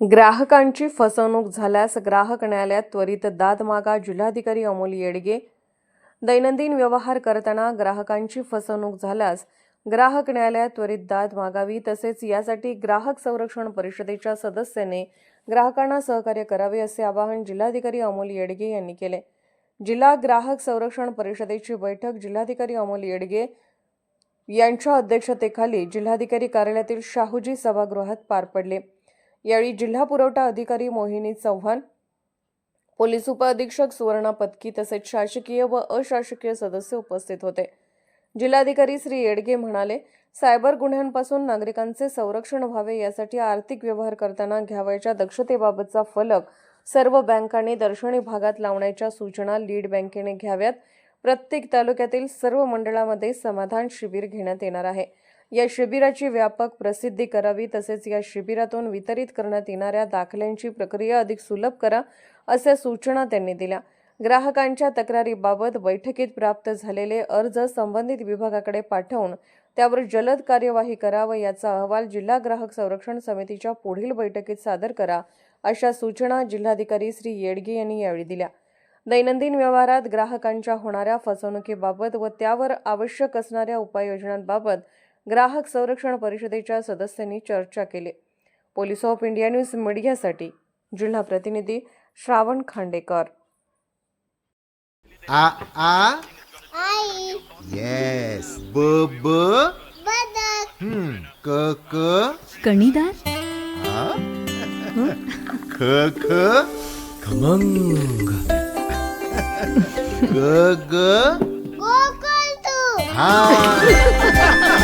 ग्राहकांची फसवणूक झाल्यास ग्राहक न्यायालयात त्वरित दाद मागा. जिल्हाधिकारी अमोल येडगे दैनंदिन व्यवहार करताना ग्राहकांची फसवणूक झाल्यास ग्राहक न्यायालयात त्वरित दाद मागावी. तसेच यासाठी ग्राहक संरक्षण परिषदेच्या सदस्याने ग्राहकांना सहकार्य करावे असे आवाहन जिल्हाधिकारी अमोल येडगे यांनी केले. जिल्हा ग्राहक संरक्षण परिषदेची बैठक जिल्हाधिकारी अमोल येडगे यांच्या अध्यक्षतेखाली जिल्हाधिकारी कार्यालयातील शाहूजी सभागृहात पार पडले. यावेळी जिल्हा पुरवठा अधिकारी मोहिनी चव्हाण पोलीस उपअधीक्षक सुवर्णा पत्की तसेच शासकीय व अशासकीय सदस्य उपस्थित होते. जिल्हाधिकारी श्री येडगे म्हणाले सायबर गुन्ह्यांपासून नागरिकांचे संरक्षण व्हावे यासाठी आर्थिक व्यवहार करताना घ्यावयाच्या दक्षतेबाबतचा फलक सर्व बँकांनी दर्शनी भागात लावण्याच्या सूचना लीड बँकेने घ्याव्यात. प्रत्येक तालुक्यातील सर्व मंडळामध्ये समाधान शिबिर घेण्यात येणार आहे. या शिबिराची व्यापक प्रसिद्धी करावी तसेच या शिबिरातून वितरित करण्यात येणाऱ्या दाखल्यांची प्रक्रिया अधिक सुलभ करा अशा सूचना त्यांनी दिल्या. ग्राहकांच्या तक्रारीबाबत बैठकीत प्राप्त झालेले अर्ज संबंधित विभागाकडे पाठवून त्यावर जलद कार्यवाही करा व याचा अहवाल जिल्हा ग्राहक संरक्षण समितीच्या पुढील बैठकीत सादर करा अशा सूचना जिल्हाधिकारी श्री येडगे यांनी यावेळी दिल्या. दैनंदिन व्यवहारात ग्राहकांच्या होणाऱ्या फसवणुकीबाबत व त्यावर आवश्यक असणाऱ्या उपाययोजनांबाबत ग्राहक संरक्षण परिषदेच्या सदस्यांनी चर्चा केली. पोलीस ऑफ इंडिया न्यूज मीडियासाठी जिल्हा प्रतिनिधी श्रावण खांडेकर. आ आ? आई. येस ब ब? बदक. हम्म. क क? कणीदार आ? ख ख? खमंग. ग ग? हा.